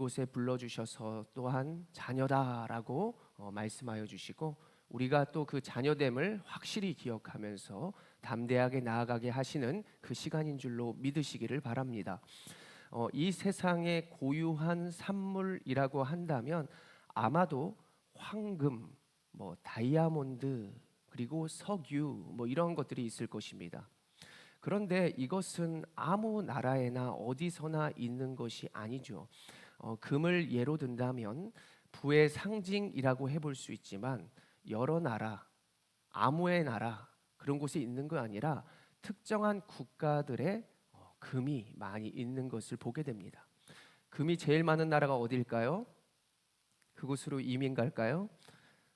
이곳에 불러주셔서 또한 자녀다라고 어, 말씀하여 주시고 우리가 또 그 자녀됨을 확실히 기억하면서 담대하게 나아가게 하시는 그 시간인 줄로 믿으시기를 바랍니다. 어, 이 세상의 고유한 산물이라고 한다면 아마도 황금, 뭐 다이아몬드 그리고 석유 뭐 이런 것들이 있을 것입니다. 그런데 이것은 아무 나라에나 어디서나 있는 것이 아니죠. 어, 금을 예로 든다면 부의 상징이라고 해볼 수 있지만 여러 나라, 아무의 나라 그런 곳에 있는 거 아니라 특정한 국가들의 어, 금이 많이 있는 것을 보게 됩니다. 금이 제일 많은 나라가 어디일까요? 그곳으로 이민 갈까요?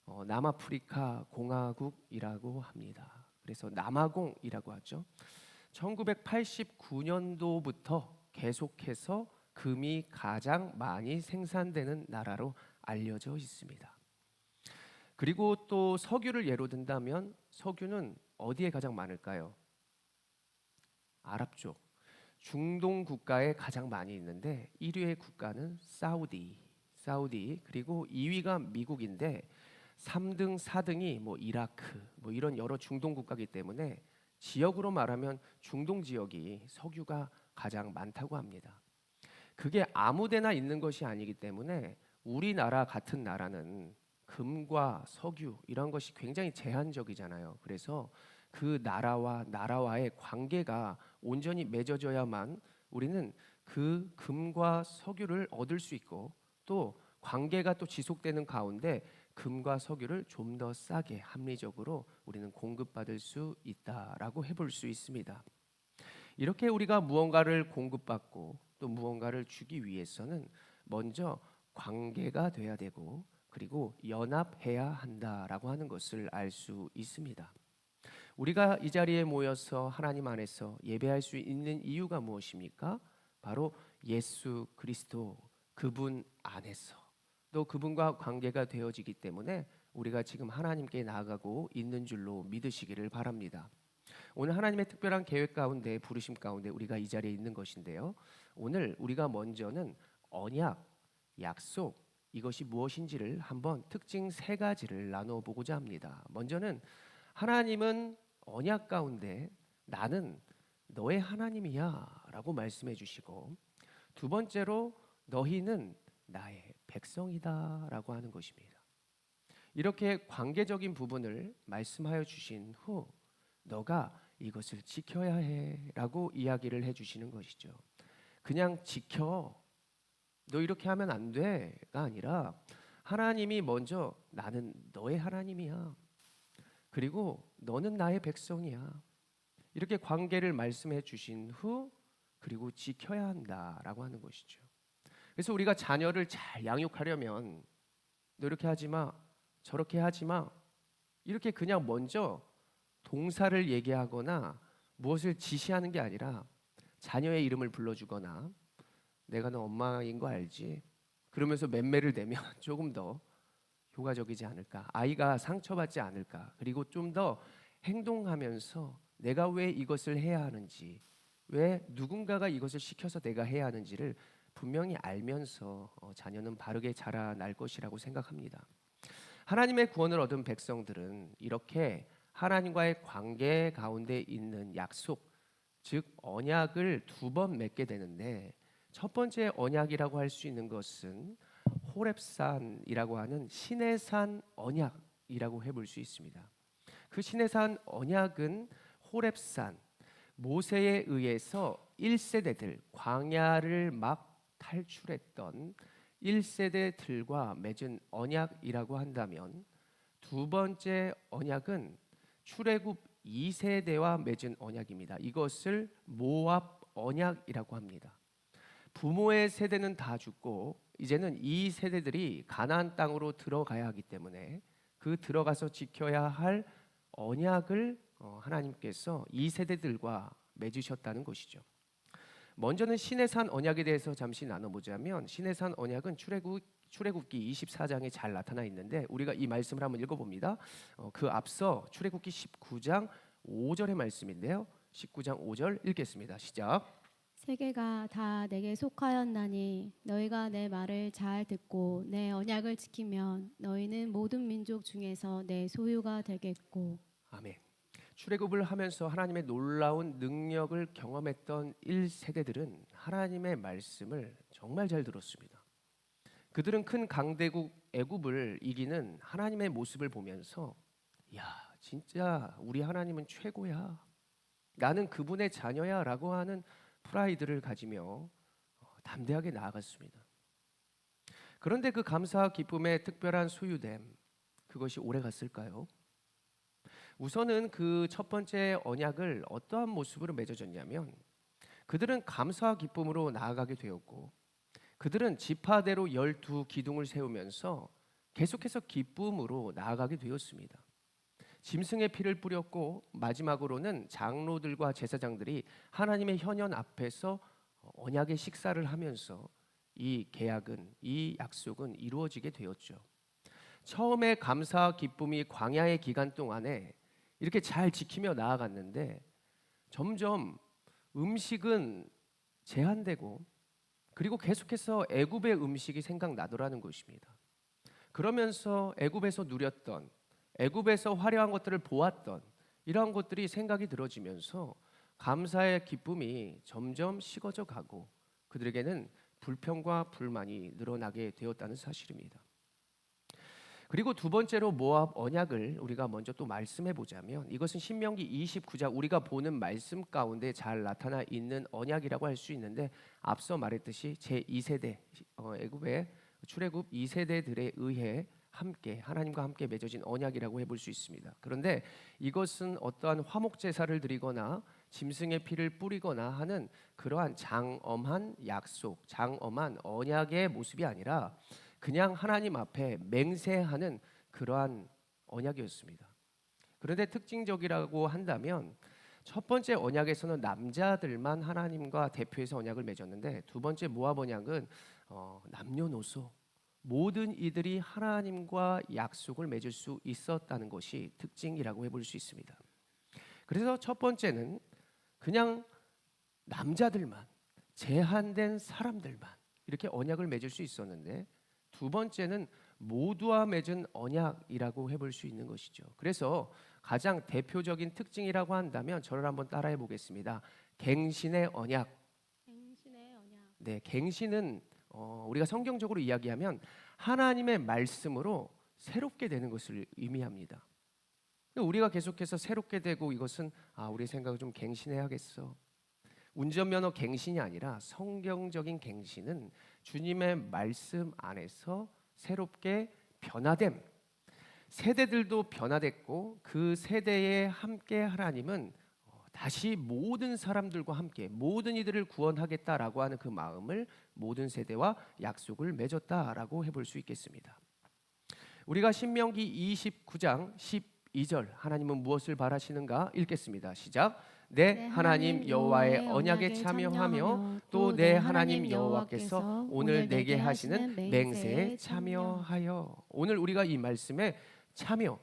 어, 남아프리카 공화국이라고 합니다. 그래서 남아공이라고 하죠. 1989년도부터 계속해서 금이 가장 많이 생산되는 나라로 알려져 있습니다. 그리고 또 석유를 예로 든다면 석유는 어디에 가장 많을까요? 아랍 쪽. 중동 국가에 가장 많이 있는데 1위의 국가는 사우디, 사우디 그리고 2위가 미국인데 3등, 4등이 뭐 이라크 뭐 이런 여러 중동 국가이기 때문에 지역으로 말하면 중동 지역이 석유가 가장 많다고 합니다. 그게 아무데나 있는 것이 아니기 때문에 우리나라 같은 나라는 금과 석유 이런 것이 굉장히 제한적이잖아요. 그래서 그 나라와 나라와의 관계가 온전히 맺어져야만 우리는 그 금과 석유를 얻을 수 있고 또 관계가 또 지속되는 가운데 금과 석유를 좀 더 싸게 합리적으로 우리는 공급받을 수 있다라고 해볼 수 있습니다. 이렇게 우리가 무언가를 공급받고 또 무언가를 주기 위해서는 먼저 관계가 돼야 되고 그리고 연합해야 한다라고 하는 것을 알 수 있습니다. 우리가 이 자리에 모여서 하나님 안에서 예배할 수 있는 이유가 무엇입니까? 바로 예수 그리스도 그분 안에서 또 그분과 관계가 되어지기 때문에 우리가 지금 하나님께 나아가고 있는 줄로 믿으시기를 바랍니다. 오늘 하나님의 특별한 계획 가운데 부르심 가운데 우리가 이 자리에 있는 것인데요. 오늘 우리가 먼저는 언약, 약속 이것이 무엇인지를 한번 특징 세 가지를 나누어 보고자 합니다. 먼저는 하나님은 언약 가운데 나는 너의 하나님이야라고 말씀해 주시고 두 번째로 너희는 나의 백성이다라고 하는 것입니다. 이렇게 관계적인 부분을 말씀하여 주신 후 너가 이것을 지켜야 해라고 이야기를 해 주시는 것이죠. 그냥 지켜 너 이렇게 하면 안 돼가 아니라 하나님이 먼저 나는 너의 하나님이야. 그리고 너는 나의 백성이야. 이렇게 관계를 말씀해 주신 후 그리고 지켜야 한다라고 하는 것이죠. 그래서 우리가 자녀를 잘 양육하려면 너 이렇게 하지 마, 저렇게 하지 마. 이렇게 그냥 먼저 동사를 얘기하거나 무엇을 지시하는 게 아니라 자녀의 이름을 불러주거나 내가 너 엄마인 거 알지? 그러면서 맴매를 대면 조금 더 효과적이지 않을까? 아이가 상처받지 않을까? 그리고 좀 더 행동하면서 내가 왜 이것을 해야 하는지, 왜 누군가가 이것을 시켜서 내가 해야 하는지를 분명히 알면서 어, 자녀는 바르게 자라날 것이라고 생각합니다. 하나님의 구원을 얻은 백성들은 이렇게 하나님과의 관계 가운데 있는 약속, 즉 언약을 두 번 맺게 되는데 첫 번째 언약이라고 할 수 있는 것은 호렙산이라고 하는 신의 산 언약이라고 해볼 수 있습니다. 그 신의 산 언약은 호렙산 모세에 의해서 1세대들 광야를 막 탈출했던 1세대들과 맺은 언약이라고 한다면 두 번째 언약은 출애굽 2세대와 맺은 언약입니다. 이것을 모압 언약이라고 합니다. 부모의 세대는 다 죽고 이제는 이 세대들이 가나안 땅으로 들어가야 하기 때문에 그 들어가서 지켜야 할 언약을 어, 하나님께서 이 세대들과 맺으셨다는 것이죠. 먼저는 신의 산 언약에 대해서 잠시 나눠보자면 신의 산 언약은 출애굽 출애굽기 24장에 잘 나타나 있는데 우리가 이 말씀을 한번 읽어봅니다. 어, 그 앞서 출애굽기 19장 5절의 말씀인데요. 19장 5절 읽겠습니다. 시작. 세계가 다 내게 속하였나니 너희가 내 말을 잘 듣고 내 언약을 지키면 너희는 모든 민족 중에서 내 소유가 되겠고 아멘. 출애굽을 하면서 하나님의 놀라운 능력을 경험했던 1세대들은 하나님의 말씀을 정말 잘 들었습니다. 그들은 큰 강대국 애굽을 이기는 하나님의 모습을 보면서 야, 진짜 우리 하나님은 최고야. 나는 그분의 자녀야라고 하는 프라이드를 가지며 어, 담대하게 나아갔습니다. 그런데 그 감사와 기쁨의 특별한 소유됨 그것이 오래 갔을까요? 우선은 그 첫 번째 언약을 어떠한 모습으로 맺어졌냐면 그들은 감사와 기쁨으로 나아가게 되었고 그들은 지파대로 열두 기둥을 세우면서 계속해서 기쁨으로 나아가게 되었습니다. 짐승의 피를 뿌렸고 마지막으로는 장로들과 제사장들이 하나님의 현현 앞에서 언약의 식사를 하면서 이 계약은 이 약속은 이루어지게 되었죠. 처음에 감사와 기쁨이 광야의 기간 동안에 이렇게 잘 지키며 나아갔는데 점점 음식은 제한되고 그리고 계속해서 애굽의 음식이 생각나더라는 것입니다. 그러면서 애굽에서 누렸던 애굽에서 화려한 것들을 보았던 이러한 것들이 생각이 들어지면서 감사의 기쁨이 점점 식어져 가고 그들에게는 불평과 불만이 늘어나게 되었다는 사실입니다. 그리고 두 번째로 모압 언약을 우리가 먼저 또 말씀해 보자면 이것은 신명기 29장 우리가 보는 말씀 가운데 잘 나타나 있는 언약이라고 할 수 있는데 앞서 말했듯이 제 2세대 어, 애굽의 출애굽 2세대들에 의해 함께 하나님과 함께 맺어진 언약이라고 해볼 수 있습니다. 그런데 이것은 어떠한 화목 제사를 드리거나 짐승의 피를 뿌리거나 하는 그러한 장엄한 약속, 장엄한 언약의 모습이 아니라 그냥 하나님 앞에 맹세하는 그러한 언약이었습니다. 그런데 특징적이라고 한다면 첫 번째 언약에서는 남자들만 하나님과 대표해서 언약을 맺었는데 두 번째 모압 언약은 어, 남녀노소 모든 이들이 하나님과 약속을 맺을 수 있었다는 것이 특징이라고 해볼 수 있습니다. 그래서 첫 번째는 그냥 남자들만 제한된 사람들만 이렇게 언약을 맺을 수 있었는데 두 번째는 모두와 맺은 언약이라고 해볼 수 있는 것이죠. 그래서 가장 대표적인 특징이라고 한다면 저를 한번 따라해 보겠습니다. 갱신의 언약. 행신의 언약 네, 갱신은 어, 우리가 성경적으로 이야기하면 하나님의 말씀으로 새롭게 되는 것을 의미합니다. 우리가 계속해서 새롭게 되고 이것은 아 우리 생각을 좀 갱신해야겠어. 운전면허 갱신이 아니라 성경적인 갱신은 주님의 말씀 안에서 새롭게 변화됨. 세대들도 변화됐고 그 세대에 함께 하나님은 어, 다시 모든 사람들과 함께 모든 이들을 구원하겠다라고 하는 그 마음을 모든 세대와 약속을 맺었다라고 해볼 수 있겠습니다. 우리가 신명기 29장 12절 하나님은 무엇을 바라시는가 읽겠습니다. 시작. 내 하나님 여호와의 언약에 참여하며 또 내 하나님 여호와께서 오늘 내게 하시는 맹세에 참여하여 오늘 우리가 이 말씀에 참여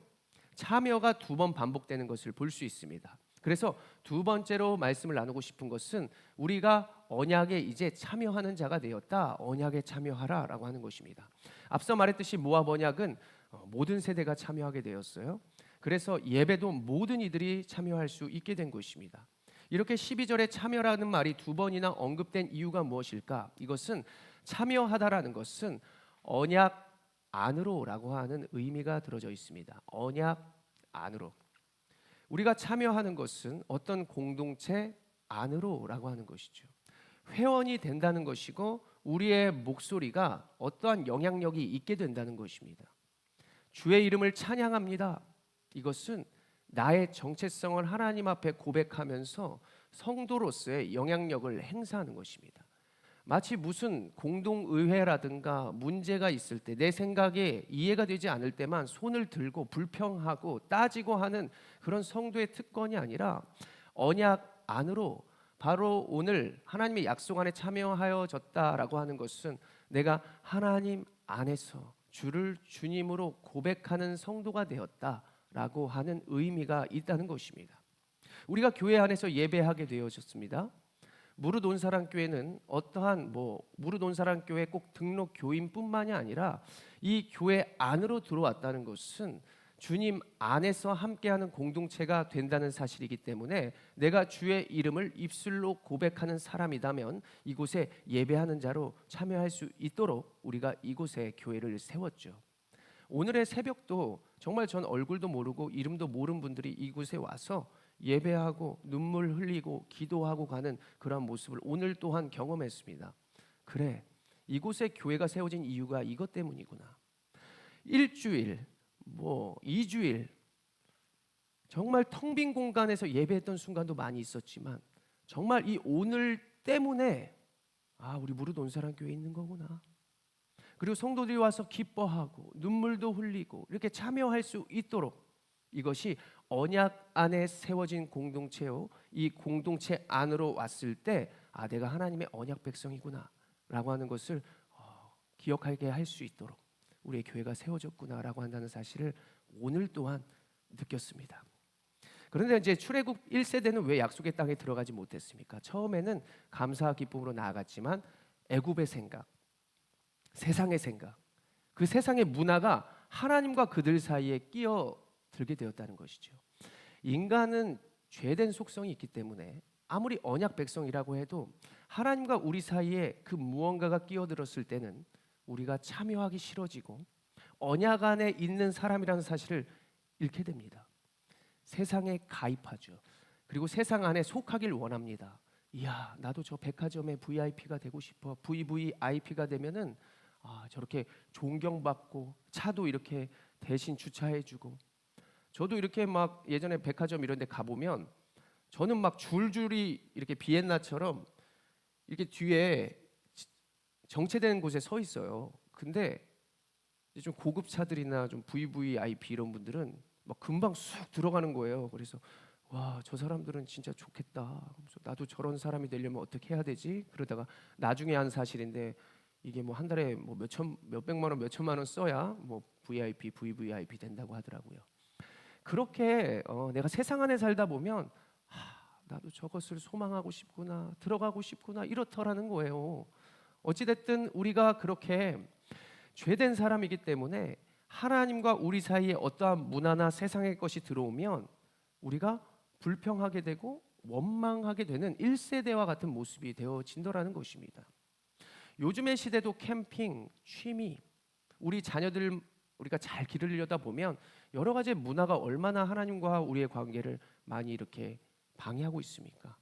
참여가 두 번 반복되는 것을 볼 수 있습니다. 그래서 두 번째로 말씀을 나누고 싶은 것은 우리가 언약에 이제 참여하는 자가 되었다. 언약에 참여하라라고 하는 것입니다. 앞서 말했듯이 모압 언약은 어, 모든 세대가 참여하게 되었어요. 그래서 예배도 모든 이들이 참여할 수 있게 된 것입니다. 이렇게 12절에 참여라는 말이 두 번이나 언급된 이유가 무엇일까? 이것은 참여하다라는 것은 언약 안으로라고 하는 의미가 들어져 있습니다. 언약 안으로. 우리가 참여하는 것은 어떤 공동체 안으로라고 하는 것이죠. 회원이 된다는 것이고 우리의 목소리가 어떠한 영향력이 있게 된다는 것입니다. 주의 이름을 찬양합니다. 이것은 나의 정체성을 하나님 앞에 고백하면서 성도로서의 영향력을 행사하는 것입니다. 마치 무슨 공동의회라든가 문제가 있을 때 내 생각에 이해가 되지 않을 때만 손을 들고 불평하고 따지고 하는 그런 성도의 특권이 아니라 언약 안으로 바로 오늘 하나님의 약속 안에 참여하여졌다라고 하는 것은 내가 하나님 안에서 주를 주님으로 고백하는 성도가 되었다 라고 하는 의미가 있다는 것입니다. 우리가 교회 안에서 예배하게 되어졌습니다. 무릇 온 사람 교회는 어떠한 뭐 무릇 온 사람 교회 꼭 등록 교인뿐만이 아니라 이 교회 안으로 들어왔다는 것은 주님 안에서 함께하는 공동체가 된다는 사실이기 때문에 내가 주의 이름을 입술로 고백하는 사람이다면 이곳에 예배하는 자로 참여할 수 있도록 우리가 이곳에 교회를 세웠죠. 오늘의 새벽도 정말 전 얼굴도 모르고 이름도 모르는 분들이 이곳에 와서 예배하고 눈물 흘리고 기도하고 가는 그러한 모습을 오늘 또한 경험했습니다. 그래, 이곳에 교회가 세워진 이유가 이것 때문이구나. 일주일, 뭐 이주일, 정말 텅 빈 공간에서 예배했던 순간도 많이 있었지만 정말 이 오늘 때문에 아 우리 사람 교회 있는 거구나. 그리고 성도들이 와서 기뻐하고 눈물도 흘리고 이렇게 참여할 수 있도록 이것이 언약 안에 세워진 공동체요. 이 공동체 안으로 왔을 때 아 내가 하나님의 언약 백성이구나라고 하는 것을 어, 기억하게 할 수 있도록 우리의 교회가 세워졌구나라고 한다는 사실을 오늘 또한 느꼈습니다. 그런데 이제 출애굽 1세대는 왜 약속의 땅에 들어가지 못했습니까? 처음에는 감사 기쁨으로 나아갔지만 애굽의 생각, 세상의 생각, 그 세상의 문화가 하나님과 그들 사이에 끼어들게 되었다는 것이죠. 인간은 죄된 속성이 있기 때문에 아무리 언약 백성이라고 해도 하나님과 우리 사이에 그 무언가가 끼어들었을 때는 우리가 참여하기 싫어지고 언약 안에 있는 사람이라는 사실을 잃게 됩니다. 세상에 가입하죠. 그리고 세상 안에 속하길 원합니다. 이야, 나도 저 백화점의 VIP가 되고 싶어. VVIP가 되면은 아, 저렇게 존경받고 차도 이렇게 대신 주차해주고 저도 이렇게 막 예전에 백화점 이런 데 가보면 저는 막 줄줄이 이렇게 비엔나처럼 이렇게 뒤에 지- 정체된 곳에 서 있어요. 근데 이제 좀 고급 차들이나 좀 VVIP 이런 분들은 막 금방 쑥 들어가는 거예요. 그래서 와 저 사람들은 진짜 좋겠다. 나도 저런 사람이 되려면 어떻게 해야 되지? 그러다가 나중에 한 사실인데 이게 뭐 한 달에 뭐 몇천 몇백만 원 몇천만 원 써야 뭐 VIP VVIP 된다고 하더라고요. 그렇게 어, 내가 세상 안에 살다 보면 하, 나도 저것을 소망하고 싶구나 들어가고 싶구나 이렇더라는 거예요. 어찌 됐든 우리가 그렇게 죄된 사람이기 때문에 하나님과 우리 사이에 어떠한 문화나 세상의 것이 들어오면 우리가 불평하게 되고 원망하게 되는 1세대와 같은 모습이 되어진다라는 것입니다. 요즘의 시대도 캠핑, 취미, 우리 자녀들 우리가 잘 기르려다 보면 여러 가지 문화가 얼마나 하나님과 우리의 관계를 많이 이렇게 방해하고 있습니까?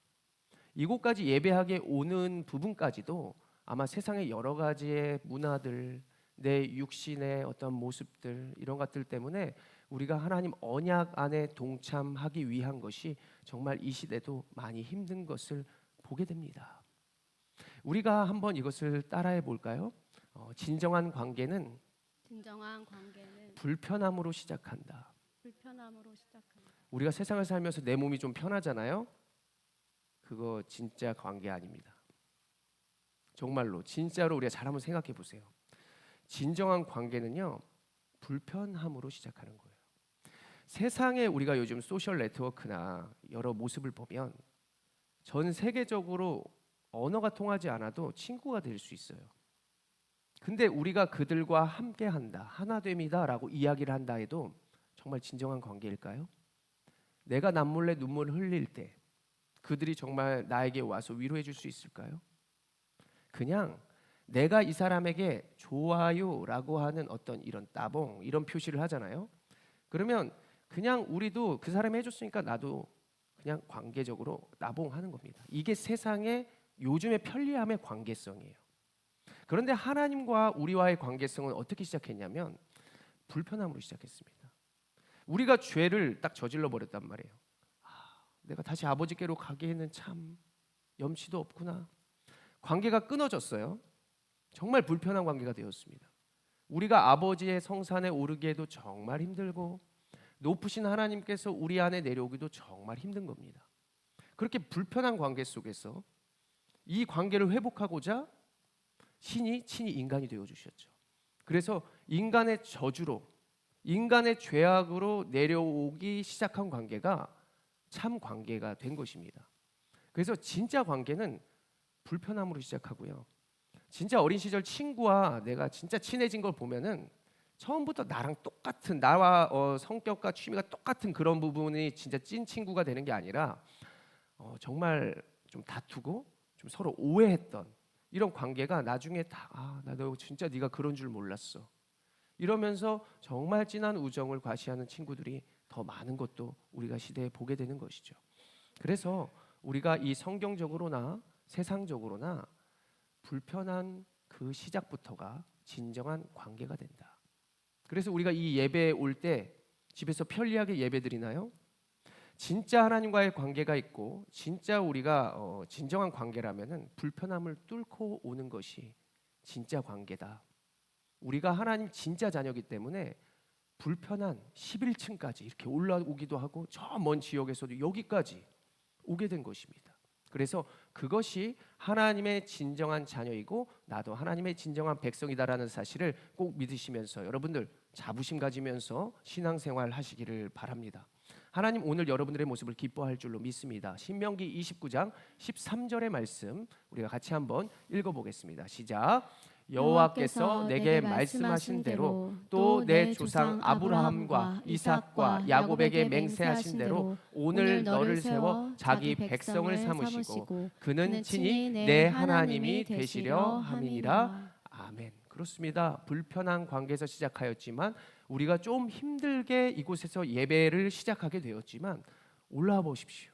이곳까지 예배하게 오는 부분까지도 아마 세상의 여러 가지의 문화들, 내 육신의 어떤 모습들 이런 것들 때문에 우리가 하나님 언약 안에 동참하기 위한 것이 정말 이 시대도 많이 힘든 것을 보게 됩니다. 우리가 한번 이것을 따라해 볼까요? 어, 진정한 관계는 진정한 관계는 불편함으로 시작한다. 불편함으로 시작한다. 우리가 세상을 살면서 내 몸이 좀 편하잖아요. 그거 진짜 관계 아닙니다. 정말로 진짜로 우리가 잘 한번 생각해 보세요. 진정한 관계는요 불편함으로 시작하는 거예요. 세상에 우리가 요즘 소셜 네트워크나 여러 모습을 보면 전 세계적으로 언어가 통하지 않아도 친구가 될 수 있어요. 근데 우리가 그들과 함께 한다, 하나됨이다라고 이야기를 한다 해도 정말 진정한 관계일까요? 내가 남몰래 눈물 흘릴 때 그들이 정말 나에게 와서 위로해 줄 수 있을까요? 그냥 내가 이 사람에게 좋아요라고 하는 어떤 이런 따봉 이런 표시를 하잖아요. 그러면 그냥 우리도 그 사람이 해줬으니까 나도 그냥 관계적으로 나봉하는 겁니다. 이게 세상의 요즘의 편리함의 관계성이에요. 그런데 하나님과 우리와의 관계성은 어떻게 시작했냐면 불편함으로 시작했습니다. 우리가 죄를 딱 저질러 버렸단 말이에요. 아, 내가 다시 아버지께로 가기에는 참 염치도 없구나. 관계가 끊어졌어요. 정말 불편한 관계가 되었습니다. 우리가 아버지의 성산에 오르기에도 정말 힘들고 높으신 하나님께서 우리 안에 내려오기도 정말 힘든 겁니다. 그렇게 불편한 관계 속에서 이 관계를 회복하고자 신이 친히 인간이 되어 주셨죠. 그래서 인간의 저주로 인간의 죄악으로 내려오기 시작한 관계가 참 관계가 된 것입니다. 그래서 진짜 관계는 불편함으로 시작하고요. 진짜 어린 시절 친구와 내가 진짜 친해진 걸 보면은 처음부터 나랑 똑같은 나와 어, 성격과 취미가 똑같은 그런 부분이 진짜 찐 친구가 되는 게 아니라 어, 정말 좀 다투고 좀 서로 오해했던 이런 관계가 나중에 다 아 나너 진짜 네가 그런 줄 몰랐어 이러면서 정말 진한 우정을 과시하는 친구들이 더 많은 것도 우리가 시대에 보게 되는 것이죠. 그래서 우리가 이 성경적으로나 세상적으로나 불편한 그 시작부터가 진정한 관계가 된다. 그래서 우리가 이 예배에 올 때 집에서 편리하게 예배 드리나요? 진짜 하나님과의 관계가 있고 진짜 우리가 어, 진정한 관계라면은 불편함을 뚫고 오는 것이 진짜 관계다. 우리가 하나님 진짜 자녀이기 때문에 불편한 11층까지 이렇게 올라오기도 하고 저 먼 지역에서도 여기까지 오게 된 것입니다. 그래서 그것이 하나님의 진정한 자녀이고 나도 하나님의 진정한 백성이다라는 사실을 꼭 믿으시면서 여러분들 자부심 가지면서 신앙생활 하시기를 바랍니다. 하나님 오늘 여러분들의 모습을 기뻐할 줄로 믿습니다. 신명기 29장 13절의 말씀 우리가 같이 한번 읽어보겠습니다. 시작. 여호와께서 내게 말씀하신 대로 또 내 조상 아브라함과 이삭과 야곱에게 맹세하신 대로 오늘 너를 세워 자기 백성을 삼으시고 그는 친히 내 하나님이 되시려 함이니라. 아멘. 그렇습니다. 불편한 관계에서 시작하였지만 우리가 좀 힘들게 이곳에서 예배를 시작하게 되었지만 올라와 보십시오.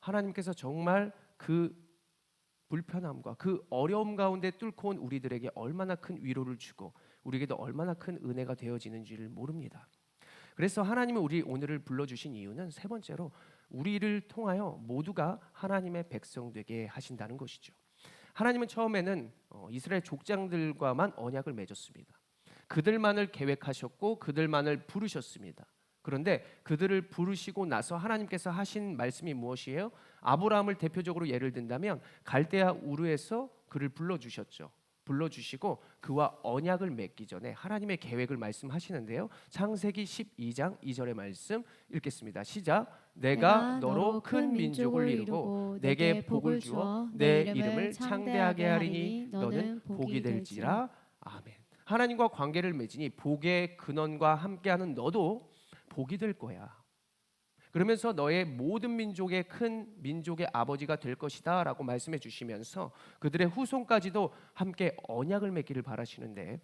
하나님께서 정말 그 불편함과 그 어려움 가운데 뚫고 온 우리들에게 얼마나 큰 위로를 주고 우리에게도 얼마나 큰 은혜가 되어지는지를 모릅니다. 그래서 하나님은 우리 오늘을 불러주신 이유는 세 번째로 우리를 통하여 모두가 하나님의 백성 되게 하신다는 것이죠. 하나님은 처음에는 어, 이스라엘 족장들과만 언약을 맺었습니다. 그들만을 계획하셨고 그들만을 부르셨습니다. 그런데 그들을 부르시고 나서 하나님께서 하신 말씀이 무엇이에요? 아브라함을 대표적으로 예를 든다면 갈대아 우르에서 그를 불러 주셨죠. 불러 주시고 그와 언약을 맺기 전에 하나님의 계획을 말씀하시는데요. 창세기 12장 2절의 말씀 읽겠습니다. 시작. 내가 너로 큰 민족을 이루고 내게 복을 주어 내 이름을 창대하게 하리니 너는 복이 될지라. 아멘. 하나님과 관계를 맺으니 복의 근원과 함께하는 너도 복이 될 거야. 그러면서 너의 모든 민족의 큰 민족의 아버지가 될 것이다라고 말씀해 주시면서 그들의 후손까지도 함께 언약을 맺기를 바라시는데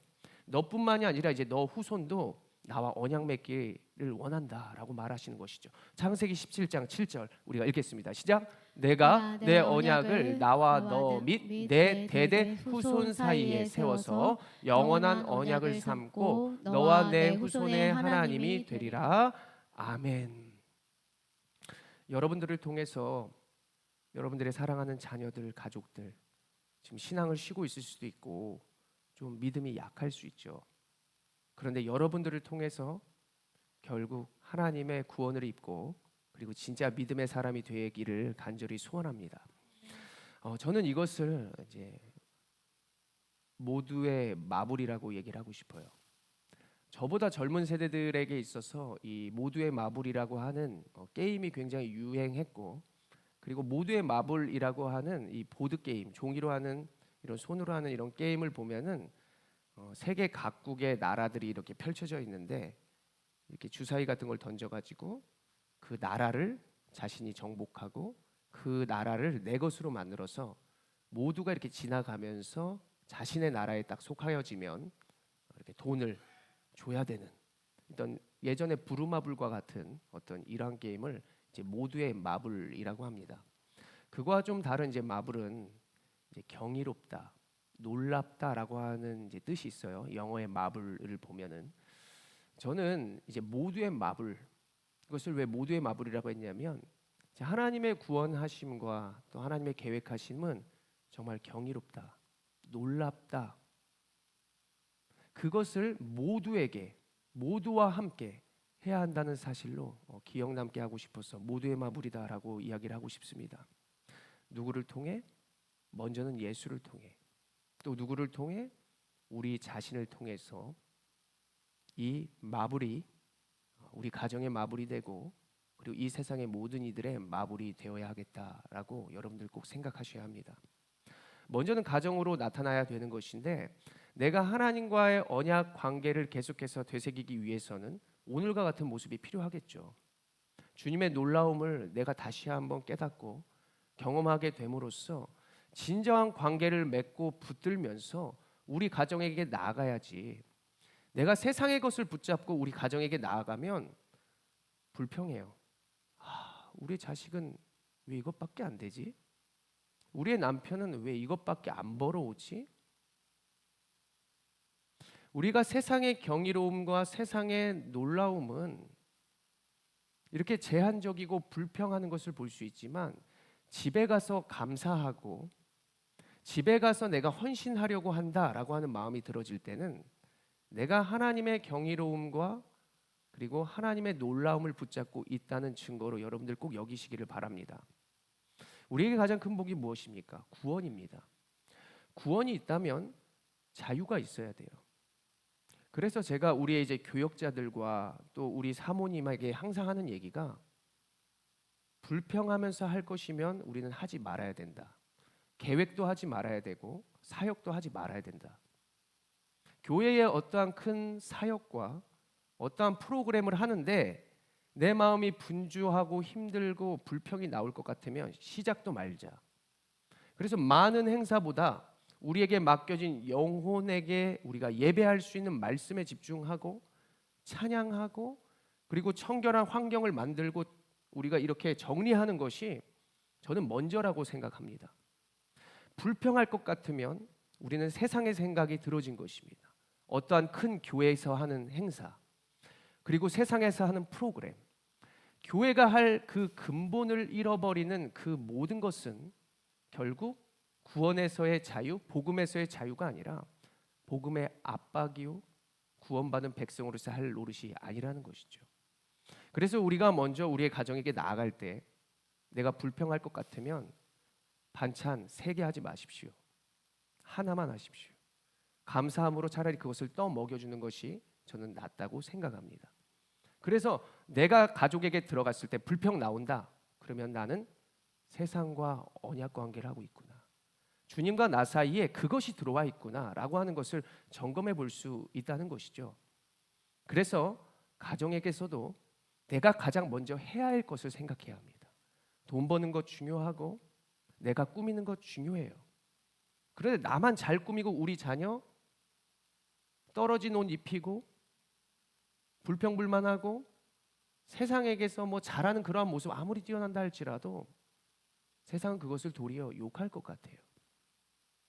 너뿐만이 아니라 이제 너 후손도 나와 언약 맺기를 원한다라고 말하시는 것이죠. 창세기 17장 7절 우리가 읽겠습니다. 시작. 내가 내 언약을 나와 너 및 내 대대 후손 사이에 세워서 영원한 언약을 삼고 너와 내 후손의 하나님이 되리라. 아멘. 여러분들을 통해서 여러분들의 사랑하는 자녀들, 가족들 지금 신앙을 쉬고 있을 수도 있고 좀 믿음이 약할 수 있죠. 그런데 여러분들을 통해서 결국 하나님의 구원을 입고 그리고 진짜 믿음의 사람이 되기를 간절히 소원합니다. 어, 저는 이것을 이제 모두의 마블이라고 얘기를 하고 싶어요. 저보다 젊은 세대들에게 있어서 이 모두의 마블이라고 하는 어, 게임이 굉장히 유행했고 그리고 모두의 마블이라고 하는 이 보드 게임 종이로 하는 이런 손으로 하는 이런 게임을 보면은 어, 세계 각국의 나라들이 이렇게 펼쳐져 있는데 이렇게 주사위 같은 걸 던져가지고 그 나라를 자신이 정복하고 그 나라를 내 것으로 만들어서 모두가 이렇게 지나가면서 자신의 나라에 딱 속하여지면 이렇게 돈을 줘야 되는 어떤 예전에 부루마블과 같은 어떤 이러한 게임을 이제 모두의 마블이라고 합니다. 그와 좀 다른 이제 마블은 이제 경이롭다, 놀랍다라고 하는 이제 뜻이 있어요. 영어의 마블을 보면은 저는 이제 모두의 마블 그것을 왜 모두의 마블이라고 했냐면 하나님의 구원하심과 또 하나님의 계획하심은 정말 경이롭다, 놀랍다. 그것을 모두에게 모두와 함께 해야 한다는 사실로 어, 기억 남게 하고 싶어서 모두의 마블이다라고 이야기를 하고 싶습니다. 누구를 통해? 먼저는 예수를 통해 또 누구를 통해? 우리 자신을 통해서 이 마블이 우리 가정의 마블이 되고 그리고 이 세상의 모든 이들의 마블이 되어야 하겠다라고 여러분들 꼭 생각하셔야 합니다. 먼저는 가정으로 나타나야 되는 것인데 내가 하나님과의 언약 관계를 계속해서 되새기기 위해서는 오늘과 같은 모습이 필요하겠죠. 주님의 놀라움을 내가 다시 한번 깨닫고 경험하게 됨으로써 진정한 관계를 맺고 붙들면서 우리 가정에게 나아가야지. 내가 세상의 것을 붙잡고 우리 가정에게 나아가면 불평해요. 아, 우리 자식은 왜 이것밖에 안 되지? 우리의 남편은 왜 이것밖에 안 벌어오지? 우리가 세상의 경이로움과 세상의 놀라움은 이렇게 제한적이고 불평하는 것을 볼 수 있지만 집에 가서 감사하고 집에 가서 내가 헌신하려고 한다라고 하는 마음이 들어질 때는 내가 하나님의 경이로움과 그리고 하나님의 놀라움을 붙잡고 있다는 증거로 여러분들 꼭 여기시기를 바랍니다. 우리에게 가장 큰 복이 무엇입니까? 구원입니다. 구원이 있다면 자유가 있어야 돼요. 그래서 제가 우리의 이제 교역자들과 또 우리 사모님에게 항상 하는 얘기가 불평하면서 할 것이면 우리는 하지 말아야 된다. 계획도 하지 말아야 되고 사역도 하지 말아야 된다. 교회의 어떠한 큰 사역과 어떠한 프로그램을 하는데 내 마음이 분주하고 힘들고 불평이 나올 것 같으면 시작도 말자. 그래서 많은 행사보다 우리에게 맡겨진 영혼에게 우리가 예배할 수 있는 말씀에 집중하고 찬양하고 그리고 청결한 환경을 만들고 우리가 이렇게 정리하는 것이 저는 먼저라고 생각합니다. 불평할 것 같으면 우리는 세상의 생각이 들어진 것입니다. 어떠한 큰 교회에서 하는 행사 그리고 세상에서 하는 프로그램 교회가 할 그 근본을 잃어버리는 그 모든 것은 결국 구원에서의 자유, 복음에서의 자유가 아니라 복음의 압박이요 구원받은 백성으로서 할 노릇이 아니라는 것이죠. 그래서 우리가 먼저 우리의 가정에게 나아갈 때 내가 불평할 것 같으면 반찬 세 개 하지 마십시오. 하나만 하십시오. 감사함으로 차라리 그것을 떠 먹여주는 것이 저는 낫다고 생각합니다. 그래서 내가 가족에게 들어갔을 때 불평 나온다. 그러면 나는 세상과 언약 관계를 하고 있구나. 주님과 나 사이에 그것이 들어와 있구나라고 하는 것을 점검해 볼 수 있다는 것이죠. 그래서 가정에게서도 내가 가장 먼저 해야 할 것을 생각해야 합니다. 돈 버는 것 중요하고 내가 꾸미는 것 중요해요. 그런데 나만 잘 꾸미고 우리 자녀 떨어진 옷 입히고 불평불만하고 세상에게서 뭐 잘하는 그러한 모습 아무리 뛰어난다 할지라도 세상은 그것을 도리어 욕할 것 같아요.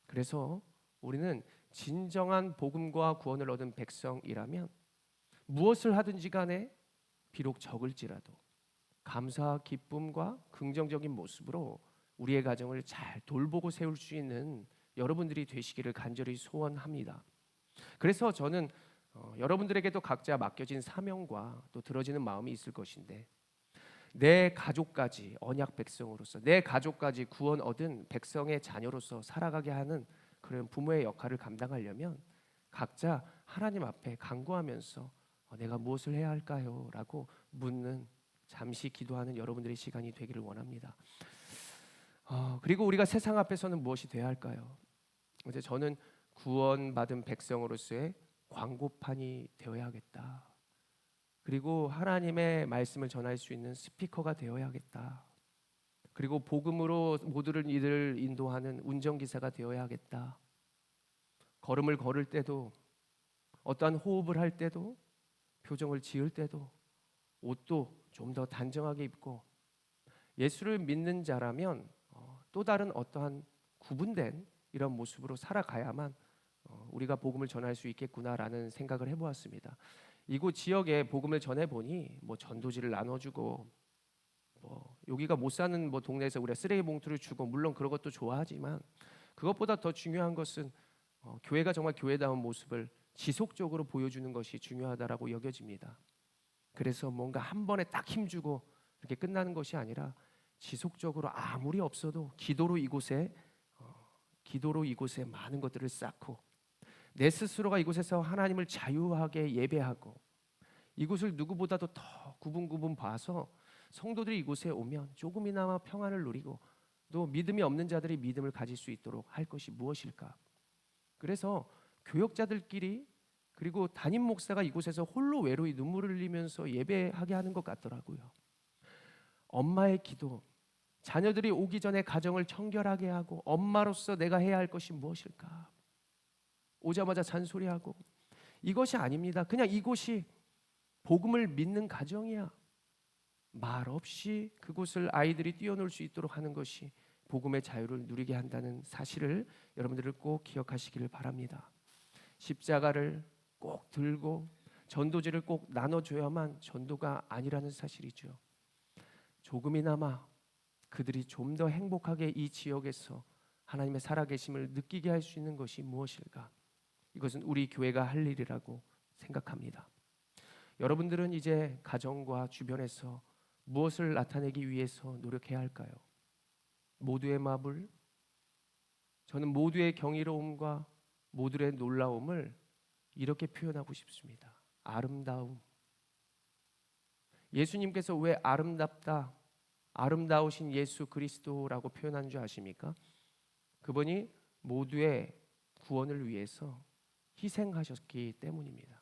그래서 우리는 진정한 복음과 구원을 얻은 백성이라면 무엇을 하든지 간에 비록 적을지라도 감사와 기쁨과 긍정적인 모습으로 우리의 가정을 잘 돌보고 세울 수 있는 여러분들이 되시기를 간절히 소원합니다. 그래서 저는 어, 여러분들에게도 각자 맡겨진 사명과 또 들어지는 마음이 있을 것인데 내 가족까지 언약 백성으로서 내 가족까지 구원 얻은 백성의 자녀로서 살아가게 하는 그런 부모의 역할을 감당하려면 각자 하나님 앞에 간구하면서 어, 내가 무엇을 해야 할까요?라고 묻는 잠시 기도하는 여러분들의 시간이 되기를 원합니다. 어, 그리고 우리가 세상 앞에서는 무엇이 되어야 할까요? 이제 저는 구원받은 백성으로서의 광고판이 되어야겠다. 그리고 하나님의 말씀을 전할 수 있는 스피커가 되어야겠다. 그리고 복음으로 모두를 이들 인도하는 운전기사가 되어야겠다. 걸음을 걸을 때도 어떠한 호흡을 할 때도 표정을 지을 때도 옷도 좀 더 단정하게 입고 예수를 믿는 자라면 어, 또 다른 어떠한 구분된 이런 모습으로 살아가야만 어, 우리가 복음을 전할 수 있겠구나라는 생각을 해보았습니다. 이곳 지역에 복음을 전해 보니 뭐 전도지를 나눠주고 뭐 여기가 못 사는 뭐 동네에서 우리가 쓰레기 봉투를 주고 물론 그런 것도 좋아하지만 그것보다 더 중요한 것은 어, 교회가 정말 교회다운 모습을 지속적으로 보여주는 것이 중요하다라고 여겨집니다. 그래서 뭔가 한 번에 딱 힘주고 이렇게 끝나는 것이 아니라 지속적으로 아무리 없어도 기도로 이곳에 어, 기도로 이곳에 많은 것들을 쌓고 내 스스로가 이곳에서 하나님을 자유하게 예배하고 이곳을 누구보다도 더 구분구분 봐서 성도들이 이곳에 오면 조금이나마 평안을 누리고 또 믿음이 없는 자들이 믿음을 가질 수 있도록 할 것이 무엇일까? 그래서 교역자들끼리 그리고 담임 목사가 이곳에서 홀로 외로이 눈물을 흘리면서 예배하게 하는 것 같더라고요. 엄마의 기도, 자녀들이 오기 전에 가정을 청결하게 하고 엄마로서 내가 해야 할 것이 무엇일까? 오자마자 잔소리하고 이것이 아닙니다. 그냥 이곳이 복음을 믿는 가정이야. 말 없이 그곳을 아이들이 뛰어놀 수 있도록 하는 것이 복음의 자유를 누리게 한다는 사실을 여러분들을 꼭 기억하시기를 바랍니다. 십자가를 꼭 들고 전도지를 꼭 나눠줘야만 전도가 아니라는 사실이죠. 조금이나마 그들이 좀 더 행복하게 이 지역에서 하나님의 살아계심을 느끼게 할 수 있는 것이 무엇일까? 이것은 우리 교회가 할 일이라고 생각합니다. 여러분들은 이제 가정과 주변에서 무엇을 나타내기 위해서 노력해야 할까요? 모두의 마블 저는 모두의 경이로움과 모두의 놀라움을 이렇게 표현하고 싶습니다. 아름다움. 예수님께서 왜 아름답다, 아름다우신 예수 그리스도라고 표현한 줄 아십니까? 그분이 모두의 구원을 위해서 희생하셨기 때문입니다.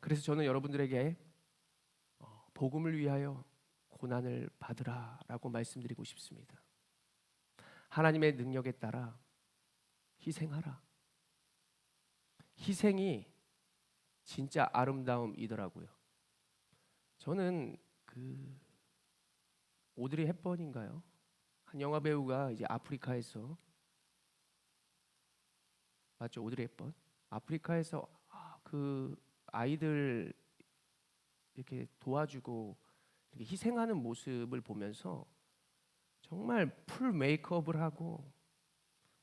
그래서 저는 여러분들에게 어, 복음을 위하여 고난을 받으라라고 말씀드리고 싶습니다. 하나님의 능력에 따라 희생하라. 희생이 진짜 아름다움이더라고요. 저는 그 오드리 헵번인가요? 한 영화 배우가 이제 아프리카에서 맞죠 오드리 헵번 아프리카에서 아, 그 아이들 이렇게 도와주고 이렇게 희생하는 모습을 보면서 정말 풀 메이크업을 하고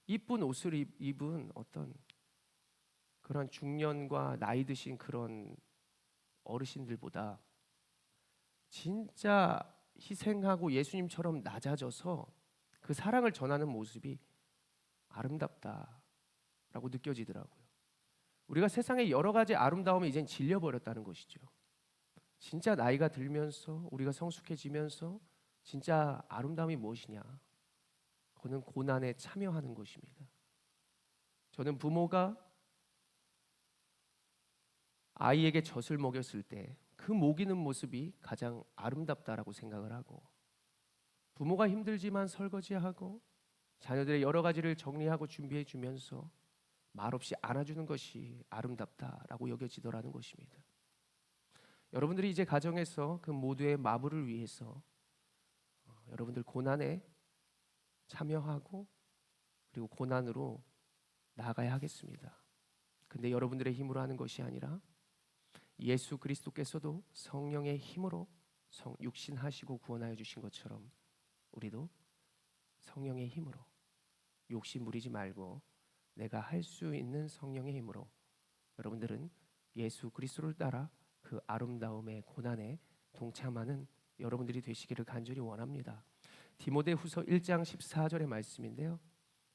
이쁜 옷을 입- 입은 어떤 그런 중년과 나이 드신 그런 어르신들보다 진짜 희생하고 예수님처럼 낮아져서 그 사랑을 전하는 모습이 아름답다라고 느껴지더라고요. 우리가 세상의 여러 가지 아름다움에 이젠 질려버렸다는 것이죠. 진짜 나이가 들면서 우리가 성숙해지면서 진짜 아름다움이 무엇이냐? 그는 고난에 참여하는 것입니다. 저는 부모가 아이에게 젖을 먹였을 때 그 먹이는 모습이 가장 아름답다라고 생각을 하고 부모가 힘들지만 설거지하고 자녀들의 여러 가지를 정리하고 준비해 주면서 말없이 안아주는 것이 아름답다라고 여겨지더라는 것입니다. 여러분들이 이제 가정에서 그 모두의 마블을 위해서 어, 여러분들 고난에 참여하고 그리고 고난으로 나아가야 하겠습니다. 근데 여러분들의 힘으로 하는 것이 아니라 예수 그리스도께서도 성령의 힘으로 성 육신하시고 구원하여 주신 것처럼 우리도 성령의 힘으로 욕심 부리지 말고 내가 할 수 있는 성령의 힘으로 여러분들은 예수 그리스도를 따라 그 아름다움의 고난에 동참하는 여러분들이 되시기를 간절히 원합니다. 디모데후서 1장 14절의 말씀인데요.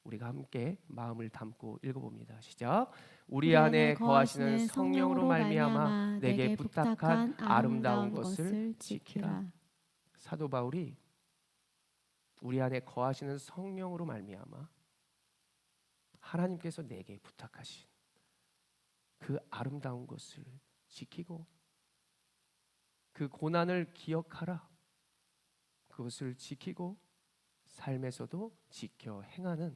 우리가 함께 마음을 담고 읽어봅니다. 시작. 우리 안에 거하시는 성령으로 말미암아 내게 부탁한 아름다운 것을 지키라. 사도 바울이 우리 안에 거하시는 성령으로 말미암아 하나님께서 내게 부탁하신 그 아름다운 것을 지키고 그 고난을 기억하라. 그것을 지키고 삶에서도 지켜 행하는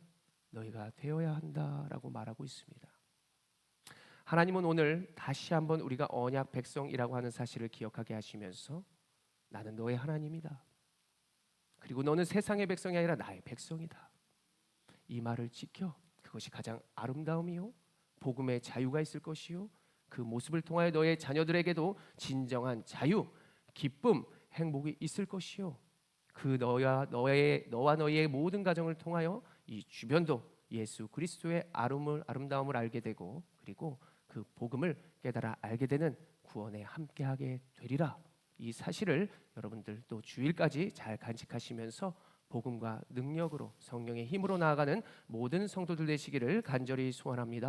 너희가 되어야 한다라고 말하고 있습니다. 하나님은 오늘 다시 한번 우리가 언약 백성이라고 하는 사실을 기억하게 하시면서 나는 너의 하나님이다. 그리고 너는 세상의 백성이 아니라 나의 백성이다. 이 말을 지켜 그것이 가장 아름다움이요 복음의 자유가 있을 것이요 그 모습을 통하여 너의 자녀들에게도 진정한 자유, 기쁨, 행복이 있을 것이요 그 너야 너의 너와 너희의 모든 가정을 통하여 이 주변도 예수 그리스도의 아름을 아름다움을 알게 되고 그리고 그 복음을 깨달아 알게 되는 구원에 함께하게 되리라. 이 사실을 여러분들 또 주일까지 잘 간직하시면서 복음과 능력으로 성령의 힘으로 나아가는 모든 성도들 되시기를 간절히 소원합니다.